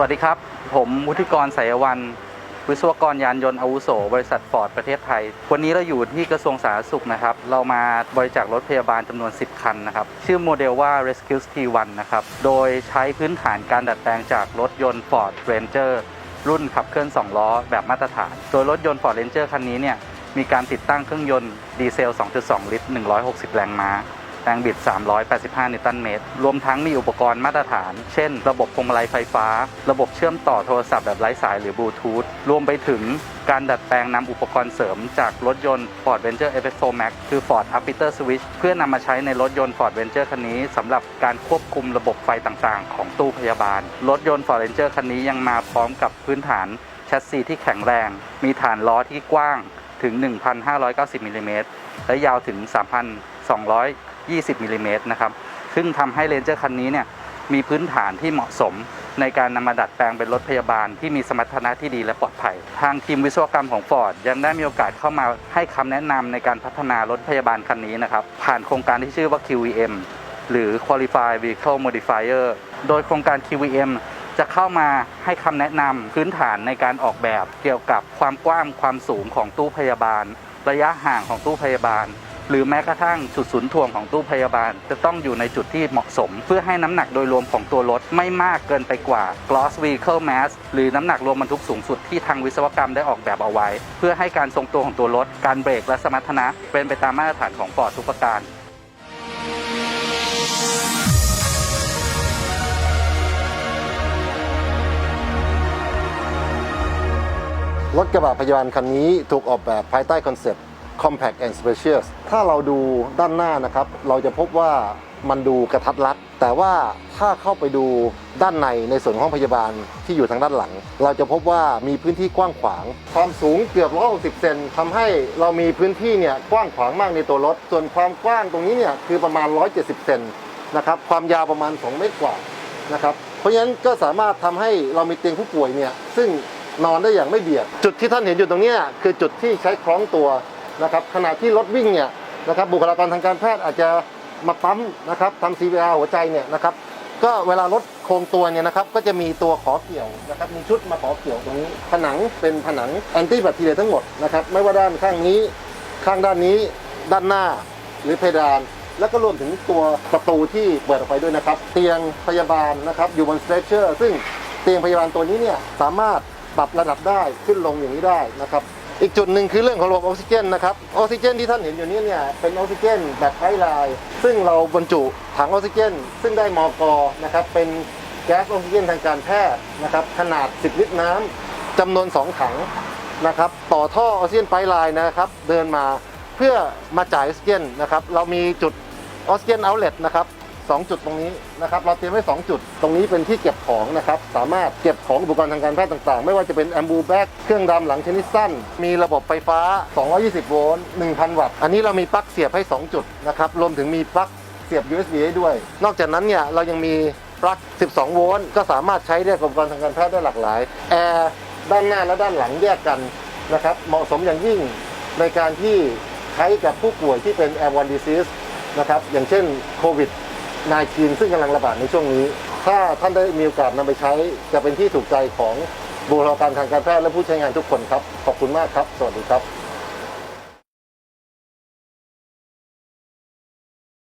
วัสดีครับ ผมวุฒิกรสายวัน วิศวกรยานยนต์อาวุโส บริษัทฟอร์ดประเทศไทย วันนี้เราอยู่ที่กระทรวงสาธารณสุขนะครับ เรามาบริจาครถพยาบาลจำนวน 10 คันนะครับ ชื่อโมเดลว่า Rescue T1 นะครับ โดยใช้พื้นฐานการดัดแปลงจากรถยนต์ Ford Ranger รุ่นขับเคลื่อน 2 ล้อแบบมาตรฐาน โดยรถยนต์ Ford Ranger คันนี้เนี่ยมีการติดตั้งเครื่องยนต์ดีเซล 2.2 ลิตร 160 แรงม้า รงบิด 385 นิวตันเมตร รวมทั้งมีอุปกรณ์มาตรฐาน เช่น ระบบพวงมาลัยไฟฟ้า ระบบเชื่อมต่อโทรศัพท์แบบไร้สายหรือบลูทูธ รวมไปถึงการดัดแปลงนำอุปกรณ์เสริมจากรถยนต์ Ford Ranger FX4 Max คือ Ford Upfitter Switch เพื่อนำมาใช้ในรถยนต์ Ford Ranger คันนี้สำหรับการควบคุมระบบไฟต่างๆ ของตู้พยาบาล รถยนต์ Ford Ranger คันนี้ยังมาพร้อมกับพื้นฐานแชสซีที่แข็งแรง มีฐานล้อที่กว้างถึง 1,590มิลลิเมตรและยาวถึง 20มิลลิเมตรนะครับซึ่งทำให้เรนเจอร์คันนี้เนี่ยมีพื้นฐานที่เหมาะสม ในการนำมาดัดแปลงเป็นรถพยาบาลที่มีสมรรถนะที่ดีและปลอดภัย ทางทีมวิศวกรรมของ Ford ยังได้มีโอกาสเข้ามาให้คำแนะนำในการพัฒนารถพยาบาลคันนี้นะครับ ผ่านโครงการที่ชื่อว่า QVM หรือ Qualified Vehicle Modifier โดยโครงการ QVM จะเข้ามาให้คำแนะนำพื้นฐานในการออกแบบเกี่ยวกับความกว้างความสูงของตู้พยาบาล ระยะห่างของตู้พยาบาล หรือแม้กระทั่งจุดศูนย์ถ่วงของตู้พยาบาล จะต้องอยู่ในจุดที่เหมาะสม เพื่อให้น้ำหนักโดยรวมของตัวรถไม่มากเกินไปกว่า gross vehicle mass หรือน้ำหนักรวมบรรทุกสูงสุดที่ทางวิศวกรรมได้ออกแบบเอาไว้ เพื่อให้การทรงตัวของตัวรถ การเบรกและสมรรถนะ เป็นไปตามมาตรฐานของฟอร์ดทุกประการรถกระบะพยาบาลคันนี้ถูกออกแบบภายใต้คอนเซ็ปต์ compact and spacious ถ้าเราดูด้านหน้านะครับ เราจะพบว่ามันดูกระทัดรัด แต่ว่าถ้าเข้าไปดูด้านในในส่วนของห้องพยาบาลที่อยู่ทางด้านหลัง เราจะพบว่ามีพื้นที่กว้างขวาง ความสูงเกือบ 160 เซนทำให้เรามีพื้นที่เนี่ยกว้างขวางมากในตัวรถ ส่วนความกว้างตรงนี้เนี่ยคือประมาณ 170 เซนนะครับ ความยาวประมาณ 2 เมตรกว่านะครับ เพราะฉะนั้นก็สามารถทำให้เรามีเตียงผู้ป่วยเนี่ยซึ่งนอนได้อย่างไม่เบียด จุดที่ท่านเห็นอยู่ตรงนี้คือจุดที่ใช้คล้องตัว นะครับขณะที่รถวิ่งเนี่ยนะครับบุคลากรทางการแพทย์อาจจะมาปั๊มนะครับทำ CPR หัวใจเนี่ยนะครับก็เวลารถโครงตัวเนี่ยนะครับก็จะมีตัวขอเกี่ยวนะครับมีชุดมาขอเกี่ยวตรงนี้ ผนังเป็นผนังแอนตี้แบคทีเรียทั้งหมดนะครับไม่ว่าด้านข้างนี้ข้างด้านนี้ด้านหน้าหรือเพดาน แล้วก็รวมถึงตัวประตูที่เปิดออกไปด้วยนะครับ เตียงพยาบาลนะครับอยู่บนสเตรเชอร์ซึ่งเตียงพยาบาลตัวนี้เนี่ยสามารถปรับระดับได้ขึ้นลงอย่างนี้ได้นะครับ อีกจุดหนึ่งคือเรื่องของระบบออกซิเจนนะครับออกซิเจนที่ท่านเห็นอยู่นี้เนี่ยเป็นออกซิเจนแบบไร้ลายซึ่งเราบรรจุถังออกซิเจน ซึ่งได้มอกอนะครับเป็นแก๊สออกซิเจนทางการแพทย์นะครับขนาด 10 ลิตรน้ำจำนวน 2 ถังนะครับต่อท่อออกซิเจนไพไลน์นะครับเดินมาเพื่อมาจ่ายออกซิเจนนะครับเรามีจุดออกซิเจนเอาเล t นะครับ สองจุดตรงนี้นะครับเราเตรียมไว้ 2 จุด ตรงนี้เป็นที่เก็บของนะครับสามารถเก็บของอุปกรณ์ทางการแพทย์ต่างๆ ไม่ว่าจะเป็นแอมบูแบ็กเครื่องดำหลังชนิดสั้น มีระบบไฟฟ้า 220 โวลต์ 1,000 วัตต์ อันนี้เรามีปลั๊กเสียบให้ 2 จุดนะครับรวมถึงมีปลั๊กเสียบ USB ให้ด้วย นอกจากนั้นเนี่ยเรายังมีปลั๊ก 12 โวลต์ก็สามารถใช้ได้กับอุปกรณ์ทางการแพทย์ได้หลากหลายแอร์ด้านหน้าและด้านหลังแยกกันนะครับเหมาะสมอย่างยิ่งในการที่ใช้กับผู้ป่วยที่เป็น airborne disease นะครับอย่างเช่นโควิด นายคีนซึ่งกำลังระบาดในช่วงนี้ ถ้าท่านได้มีโอกาสนำไปใช้ จะเป็นที่ถูกใจของบุคลากรทางการแพทย์และผู้ใช้งานทุกคนครับ ขอบคุณมากครับ สวัสดีครับ